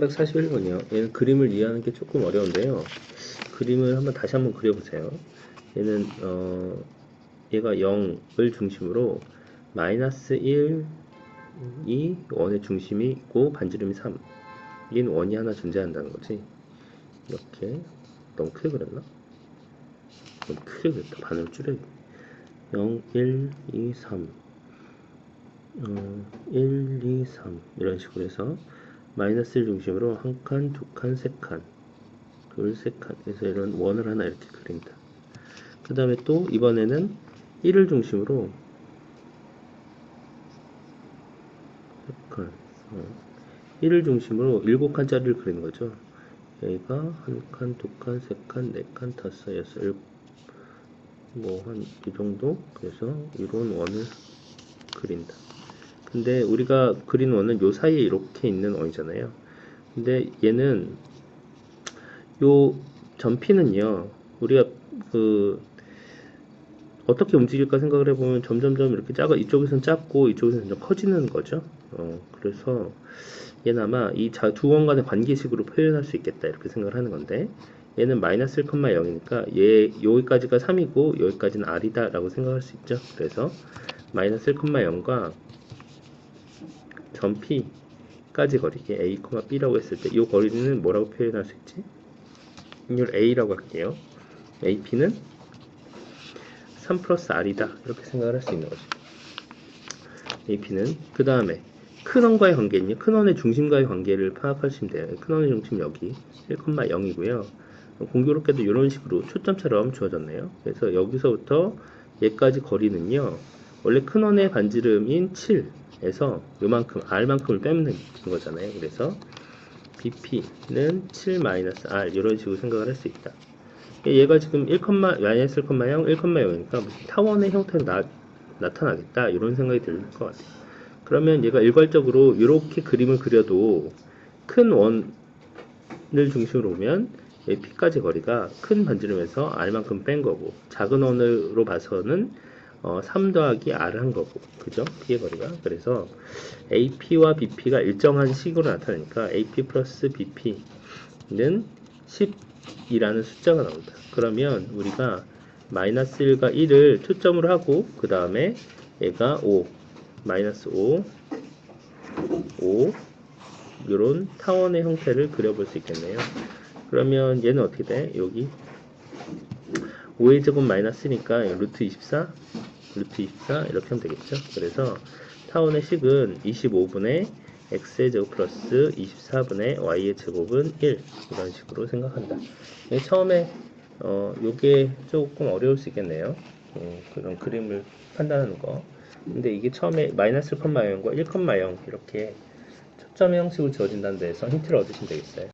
341번이요. 얘는 그림을 이해하는 게 조금 어려운데요. 그림을 한번 다시 한번 그려보세요. 얘는 어 얘가 0을 중심으로 마이너스 1이 원의 중심이 있고 반지름이 3. 얘는 원이 하나 존재한다는 거지. 이렇게 너무 크게 그렸나? 너무 크게 그렸다. 반으로 줄여야겠네. 0, 1, 2, 3. 어, 1, 2, 3 이런 식으로 해서 마이너스를 중심으로 한 칸, 두 칸, 세 칸, 둘, 세 칸. 그래서 이런 원을 하나 이렇게 그린다. 그 다음에 또 이번에는 1을 중심으로 세 칸, 어, 1을 중심으로 7칸짜리를 그리는 거죠. 여기가 한 칸, 두 칸, 세 칸, 네 칸, 다섯, 여섯, 일곱, 뭐 한 이 정도. 그래서 이런 원을 그린다. 근데 우리가 그린 원은 요 사이에 이렇게 있는 원이잖아요. 근데 얘는 요 전피는요. 우리가 그 어떻게 움직일까 생각을 해보면 점점점 이렇게 작아 이쪽에선 작고 이쪽에서는 좀 커지는 거죠. 어, 그래서 얘는 아마 이 두 원 간의 관계식으로 표현할 수 있겠다 이렇게 생각을 하는 건데 얘는 마이너스 1,0이니까 얘 여기까지가 3이고 여기까지는 r이다 라고 생각할 수 있죠. 그래서 마이너스 1,0과 점 P까지 거리게 A, B라고 했을 때 이 거리는 뭐라고 표현할 수 있지? 이걸 A라고 할게요. AP는 3 플러스 R이다. 이렇게 생각을 할 수 있는 거죠. AP는 그 다음에 큰 원과의 관계는요. 큰 원의 중심과의 관계를 파악하시면 돼요. 큰 원의 중심 여기 1,0이고요. 공교롭게도 이런 식으로 초점처럼 주어졌네요. 그래서 여기서부터 얘까지 거리는요. 원래 큰 원의 반지름인 7 에서 요만큼 r만큼을 빼면 되는 거잖아요. 그래서 bp는 7-r 이런 식으로 생각을 할 수 있다. 얘가 지금 1, 마이너스 1,0, 1,0이니까 무슨 타원의 형태로 나, 나타나겠다 이런 생각이 들 것 같아요. 그러면 얘가 일괄적으로 이렇게 그림을 그려도 큰 원을 중심으로 보면 이 P까지 거리가 큰 반지름에서 R만큼 뺀 거고 작은 원으로 봐서는 어, 3 더하기 R 한 거고 그죠? P의 거리가 그래서 AP와 BP가 일정한 식으로 나타나니까 AP 플러스 BP는 10이라는 숫자가 나온다 그러면 우리가 마이너스 1과 1을 초점으로 하고 그 다음에 얘가 5 마이너스 5 5 이런 타원의 형태를 그려볼 수 있겠네요 그러면 얘는 어떻게 돼? 여기 5의 제곱 마이너스니까 루트 24 루트 24 이렇게 하면 되겠죠? 그래서 타원의 식은 25분의 x의 제곱 플러스 24분의 y의 제곱은 1 이런 식으로 생각한다. 네, 처음에 어 요게 조금 어려울 수 있겠네요. 음, 그런 그림을 판단하는 거. 근데 이게 처음에 마이너스 1,0과 1,0 이렇게 초점의 형식으로 지어진다는 데에서 힌트를 얻으시면 되겠어요